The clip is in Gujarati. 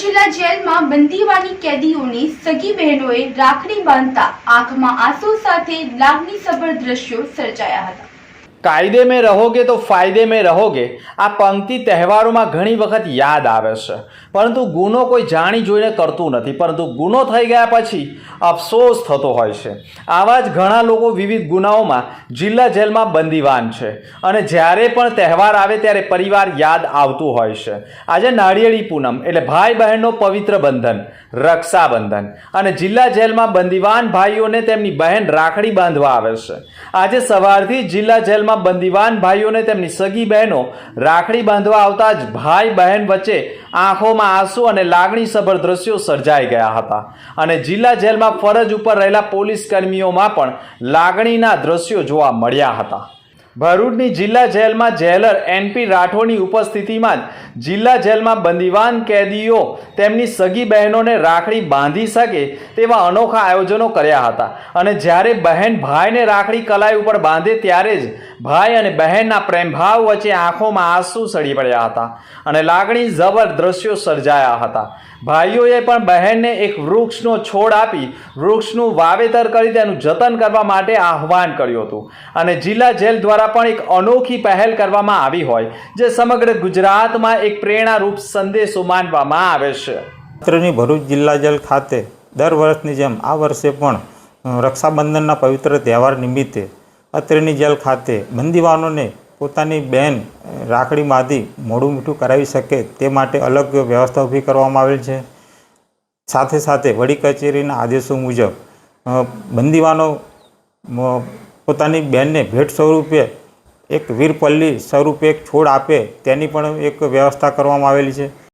જિલ્લા જેલમાં બંદીવાની કેદીઓની સગી બહેનોએ રાખડી બાંધતા આંખમાં આંસુ સાથે લાગણીસભર દ્રશ્યો સર્જાયા હતા. કાયદે મેં રહોગે તો ફાયદે મેં રહોગે. આ પંક્તિ તહેવારોમાં ઘણી વખત યાદ આવે છે. પરંતુ ગુનો કોઈ જાણી જોઈને કરતું નથી. પરંતુ ગુનો થઈ ગયા પછી અફસોસ થતો હોય છે. આવા જ ઘણા લોકો વિવિધ ગુનાઓમાં જિલ્લા જેલમાં બંદીવાન છે. અને જ્યારે પણ તહેવાર આવે ત્યારે પરિવાર યાદ આવતું હોય છે. આજે નાળિયેળી પૂનમ એટલે ભાઈ બહેનનો પવિત્ર બંધન, રક્ષાબંધન. અને જિલ્લા જેલમાં બંદીવાન ભાઈઓને તેમની બહેન રાખડી બાંધવા આવે છે. આજે સવારથી જિલ્લા જેલમાં બંદીવાન ભાઈઓને તેમની સગી બહેનો રાખડી બાંધવા આવતા જ ભાઈ બહેન વચ્ચે આંખોમાં આંસુ અને લાગણીસભર દ્રશ્યો સર્જાઈ ગયા હતા. અને જિલ્લા જેલમાં ફરજ ઉપર રહેલા પોલીસ કર્મીઓમાં પણ લાગણીના દ્રશ્યો જોવા મળ્યા હતા. ભરૂચની જિલ્લા જેલમાં જેલર એનપી રાઠોડની ઉપસ્થિતિમાં જ જિલ્લા જેલમાં બંદીવાન કેદીઓ તેમની સગી બહેનોને રાખડી બાંધી શકે તેવા અનોખા આયોજનો કર્યા હતા. અને જ્યારે બહેન ભાઈને રાખડી કલાઈ ઉપર બાંધે ત્યારે જ ભાઈ અને બહેનના પ્રેમભાવ વચ્ચે આંખોમાં આંસુ સડી પડ્યા હતા અને લાગણી જબર દ્રશ્યો સર્જાયા હતા. ભાઈઓએ પણ બહેનને એક વૃક્ષનો છોડ આપી વૃક્ષનું વાવેતર કરી તેનું જતન કરવા માટે આહવાન કર્યું હતું. અને જિલ્લા જેલ દ્વારા પણ એક અનોખી પહેલ કરવામાં આવી હોય, જે સમગ્ર ગુજરાતમાં એક પ્રેરણારૂપ સંદેશો માનવામાં આવે છે. અત્રેની ભરૂચ જિલ્લા જેલ ખાતે દર વર્ષની જેમ આ વર્ષે પણ રક્ષાબંધનના પવિત્ર તહેવાર નિમિત્તે અત્રેની જેલ ખાતે બંદીવાનોને પોતાની બેન રાખડી બાંધી મોઢું મીઠું કરાવી શકે તે માટે અલગ વ્યવસ્થા ઊભી કરવામાં આવેલ છે. સાથે સાથે વડી કચેરીના આદેશો મુજબ બંદીવાનો પોતાની બહેનને ભેટ સ્વરૂપે એક વીરપલ્લી સ્વરૂપે એક છોડ આપે, તેની પણ એક વ્યવસ્થા કરવામાં આવેલી છે.